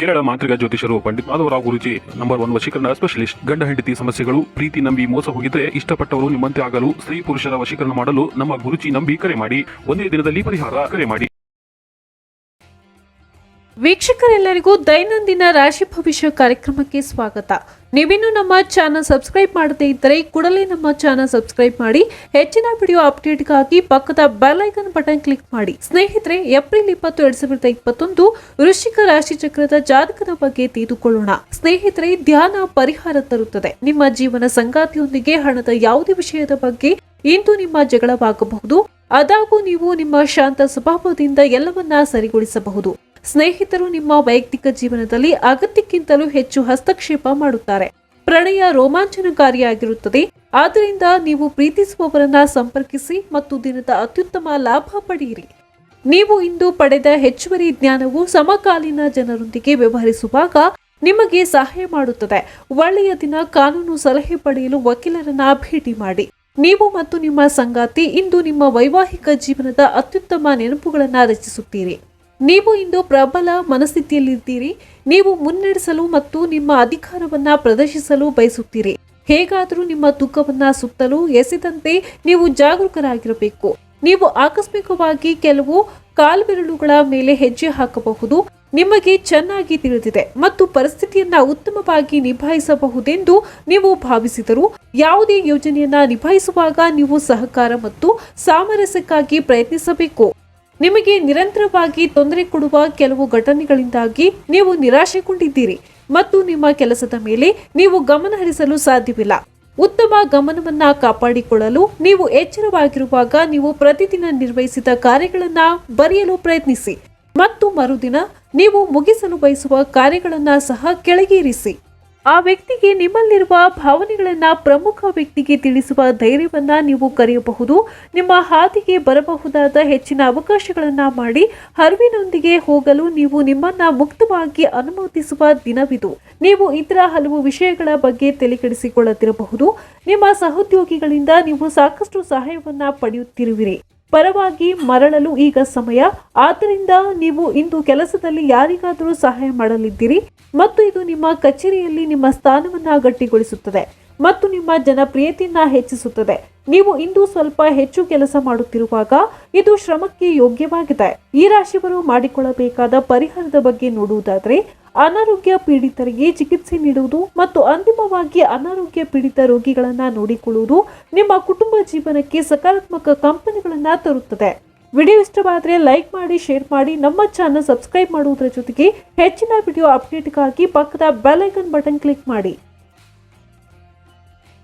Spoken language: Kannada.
ಕೇರಳ ಮಾಂತ್ರಿಕ ಜ್ಯೋತಿಷರು ಪಂಡಿತ್ ಮಾಧವರಾವ್ ಗುರುಜಿ, ನಂಬರ್ ಒನ್ ವಶೀಕರಣ ಸ್ಪೆಷಲಿಸ್ಟ್, ಗಂಡ ಹೆಂಡತಿ ಸಮಸ್ಯೆಗಳು, ಪ್ರೀತಿ ನಂಬಿ ಮೋಸ ಹೋಗಿದ್ರೆ ಇಷ್ಟಪಟ್ಟವರು ನಿಮ್ಮಂತೆ ಆಗಲು, ಸ್ತ್ರೀ ಪುರುಷರ ವಶೀಕರಣ ಮಾಡಲು ನಮ್ಮ ಗುರುಜಿ ನಂಬಿ ಕರೆ ಮಾಡಿ, ಒಂದೇ ದಿನದಲ್ಲಿ ಪರಿಹಾರ ಕರೆ ಮಾಡಿ. ವೀಕ್ಷಕರೆಲ್ಲರಿಗೂ ದೈನಂದಿನ ರಾಶಿ ಭವಿಷ್ಯ ಕಾರ್ಯಕ್ರಮಕ್ಕೆ ಸ್ವಾಗತ. ನೀವಿನ್ನು ನಮ್ಮ ಚಾನಲ್ ಸಬ್ಸ್ಕ್ರೈಬ್ ಮಾಡದೇ ಇದ್ದರೆ ಕೂಡಲೇ ನಮ್ಮ ಚಾನಲ್ ಸಬ್ಸ್ಕ್ರೈಬ್ ಮಾಡಿ, ಹೆಚ್ಚಿನ ವಿಡಿಯೋ ಅಪ್ಡೇಟ್ಗಾಗಿ ಪಕ್ಕದ ಬೆಲ್ ಐಕನ್ ಬಟನ್ ಕ್ಲಿಕ್ ಮಾಡಿ. ಸ್ನೇಹಿತರೆ, ಏಪ್ರಿಲ್ ಇಪ್ಪತ್ತು, ಎರಡ್ ಸಾವಿರದ ಇಪ್ಪತ್ತೊಂದು ವೃಶ್ಚಿಕ ರಾಶಿ ಚಕ್ರದ ಜಾತಕದ ಬಗ್ಗೆ ತಿಳಿದುಕೊಳ್ಳೋಣ. ಸ್ನೇಹಿತರೆ, ಧ್ಯಾನ ಪರಿಹಾರ ತರುತ್ತದೆ. ನಿಮ್ಮ ಜೀವನ ಸಂಗಾತಿಯೊಂದಿಗೆ ಹಣದ ಯಾವುದೇ ವಿಷಯದ ಬಗ್ಗೆ ಇಂದು ನಿಮ್ಮ ಜಗಳವಾಗಬಹುದು. ಅದಾಗೂ ನೀವು ನಿಮ್ಮ ಶಾಂತ ಸ್ವಭಾವದಿಂದ ಎಲ್ಲವನ್ನ ಸರಿಗೊಳಿಸಬಹುದು. ಸ್ನೇಹಿತರು ನಿಮ್ಮ ವೈಯಕ್ತಿಕ ಜೀವನದಲ್ಲಿ ಅಗತ್ಯಕ್ಕಿಂತಲೂ ಹೆಚ್ಚು ಹಸ್ತಕ್ಷೇಪ ಮಾಡುತ್ತಾರೆ. ಪ್ರಣಯ ರೋಮಾಂಚನಕಾರಿಯಾಗಿರುತ್ತದೆ. ಆದ್ದರಿಂದ ನೀವು ಪ್ರೀತಿಸುವವರನ್ನ ಸಂಪರ್ಕಿಸಿ ಮತ್ತು ದಿನದ ಅತ್ಯುತ್ತಮ ಲಾಭ ಪಡೆಯಿರಿ. ನೀವು ಇಂದು ಪಡೆದ ಹೆಚ್ಚುವರಿ ಜ್ಞಾನವು ಸಮಕಾಲೀನ ಜನರೊಂದಿಗೆ ವ್ಯವಹರಿಸುವಾಗ ನಿಮಗೆ ಸಹಾಯ ಮಾಡುತ್ತದೆ. ಒಳ್ಳೆಯ ದಿನ ಕಾನೂನು ಸಲಹೆ ಪಡೆಯಲು ವಕೀಲರನ್ನ ಭೇಟಿ ಮಾಡಿ. ನೀವು ಮತ್ತು ನಿಮ್ಮ ಸಂಗಾತಿ ಇಂದು ನಿಮ್ಮ ವೈವಾಹಿಕ ಜೀವನದ ಅತ್ಯುತ್ತಮ ನೆನಪುಗಳನ್ನು ರಚಿಸುತ್ತೀರಿ. ನೀವು ಇಂದು ಪ್ರಬಲ ಮನಸ್ಥಿತಿಯಲ್ಲಿದ್ದೀರಿ. ನೀವು ಮುನ್ನಡೆಸಲು ಮತ್ತು ನಿಮ್ಮ ಅಧಿಕಾರವನ್ನು ಪ್ರದರ್ಶಿಸಲು ಬಯಸುತ್ತೀರಿ. ಹೇಗಾದರೂ ನಿಮ್ಮ ದುಃಖವನ್ನು ಸುತ್ತಲು ಎಸೆದಂತೆ ನೀವು ಜಾಗರೂಕರಾಗಿರಬೇಕು. ನೀವು ಆಕಸ್ಮಿಕವಾಗಿ ಕೆಲವು ಕಾಲ್ಬೆರಳುಗಳ ಮೇಲೆ ಹೆಜ್ಜೆ ಹಾಕಬಹುದು. ನಿಮಗೆ ಚೆನ್ನಾಗಿ ತಿಳಿದಿದೆ ಮತ್ತು ಪರಿಸ್ಥಿತಿಯನ್ನ ಉತ್ತಮವಾಗಿ ನಿಭಾಯಿಸಬಹುದೆಂದು ನೀವು ಭಾವಿಸಿದರು, ಯಾವುದೇ ಯೋಜನೆಯನ್ನ ನಿಭಾಯಿಸುವಾಗ ನೀವು ಸಹಕಾರ ಮತ್ತು ಸಾಮರಸ್ಯಕ್ಕಾಗಿ ಪ್ರಯತ್ನಿಸಬೇಕು. ನಿಮಗೆ ನಿರಂತರವಾಗಿ ತೊಂದರೆ ಕೊಡುವ ಕೆಲವು ಘಟನೆಗಳಿಂದಾಗಿ ನೀವು ನಿರಾಶೆಗೊಂಡಿದ್ದೀರಿ ಮತ್ತು ನಿಮ್ಮ ಕೆಲಸದ ಮೇಲೆ ನೀವು ಗಮನ ಹರಿಸಲು ಸಾಧ್ಯವಿಲ್ಲ. ಉತ್ತಮ ಗಮನವನ್ನ ಕಾಪಾಡಿಕೊಳ್ಳಲು ನೀವು ಎಚ್ಚರವಾಗಿರುವಾಗ ನೀವು ಪ್ರತಿದಿನ ನಿರ್ವಹಿಸಿದ ಕಾರ್ಯಗಳನ್ನ ಬರೆಯಲು ಪ್ರಯತ್ನಿಸಿ ಮತ್ತು ಮರುದಿನ ನೀವು ಮುಗಿಸಲು ಬಯಸುವ ಕಾರ್ಯಗಳನ್ನ ಸಹ ಕೆಳಗೇರಿಸಿ ಆ ವ್ಯಕ್ತಿಗೆ ನಿಮ್ಮಲ್ಲಿರುವ ಭಾವನೆಗಳನ್ನು ಪ್ರಮುಖ ವ್ಯಕ್ತಿಗೆ ತಿಳಿಸುವ ಧೈರ್ಯವನ್ನು ನೀವು ಕರೆಯಬಹುದು. ನಿಮ್ಮ ಹಾದಿಗೆ ಬರಬಹುದಾದ ಹೆಚ್ಚಿನ ಅವಕಾಶಗಳನ್ನು ಮಾಡಿ ಹರಿವಿನೊಂದಿಗೆ ಹೋಗಲು ನೀವು ನಿಮ್ಮನ್ನ ಮುಕ್ತವಾಗಿ ಅನುಮತಿಸುವ ದಿನವಿದು. ನೀವು ಇತರ ಹಲವು ವಿಷಯಗಳ ಬಗ್ಗೆ ತಲೆಕೆಡಿಸಿಕೊಳ್ಳುತ್ತಿರಬಹುದು ನಿಮ್ಮ ಸಹೋದ್ಯೋಗಿಗಳಿಂದ ನೀವು ಸಾಕಷ್ಟು ಸಹಾಯವನ್ನು ಪಡೆಯುತ್ತಿರುವಿರಿ. ಪರವಾಗಿ ಮರಳಲು ಈಗ ಸಮಯ. ಆದ್ದರಿಂದ ನೀವು ಇಂದು ಕೆಲಸದಲ್ಲಿ ಯಾರಿಗಾದರೂ ಸಹಾಯ ಮಾಡಲಿದ್ದೀರಿ ಮತ್ತು ಇದು ನಿಮ್ಮ ಕಚೇರಿಯಲ್ಲಿ ನಿಮ್ಮ ಸ್ಥಾನವನ್ನು ಗಟ್ಟಿಗೊಳಿಸುತ್ತದೆ ಮತ್ತು ನಿಮ್ಮ ಜನಪ್ರಿಯತೆಯನ್ನ ಹೆಚ್ಚಿಸುತ್ತದೆ. ನೀವು ಇಂದು ಸ್ವಲ್ಪ ಹೆಚ್ಚು ಕೆಲಸ ಮಾಡುತ್ತಿರುವಾಗ ಇದು ಶ್ರಮಕ್ಕೆ ಯೋಗ್ಯವಾಗಿದೆ. ಈ ರಾಶಿಯವರು ಮಾಡಿಕೊಳ್ಳಬೇಕಾದ ಪರಿಹಾರದ ಬಗ್ಗೆ ನೋಡುವುದಾದರೆ ಅನಾರೋಗ್ಯ ಪೀಡಿತರಿಗೆ ಚಿಕಿತ್ಸೆ ನೀಡುವುದು ಮತ್ತು ಅಂತಿಮವಾಗಿ ಅನಾರೋಗ್ಯ ಪೀಡಿತ ರೋಗಿಗಳನ್ನು ನೋಡಿಕೊಳ್ಳುವುದು ನಿಮ್ಮ ಕುಟುಂಬ ಜೀವನಕ್ಕೆ ಸಕಾರಾತ್ಮಕ ಕಂಪನಿಗಳನ್ನು ತರುತ್ತದೆ. ವಿಡಿಯೋ ಇಷ್ಟವಾದರೆ ಲೈಕ್ ಮಾಡಿ, ಶೇರ್ ಮಾಡಿ, ನಮ್ಮ ಚಾನಲ್ ಸಬ್ಸ್ಕ್ರೈಬ್ ಮಾಡುವುದರ ಜೊತೆಗೆ ಹೆಚ್ಚಿನ ವಿಡಿಯೋ ಅಪ್ಡೇಟ್ಗಾಗಿ ಪಕ್ಕದ ಬೆಲ್ ಐಕನ್ ಬಟನ್ ಕ್ಲಿಕ್ ಮಾಡಿ.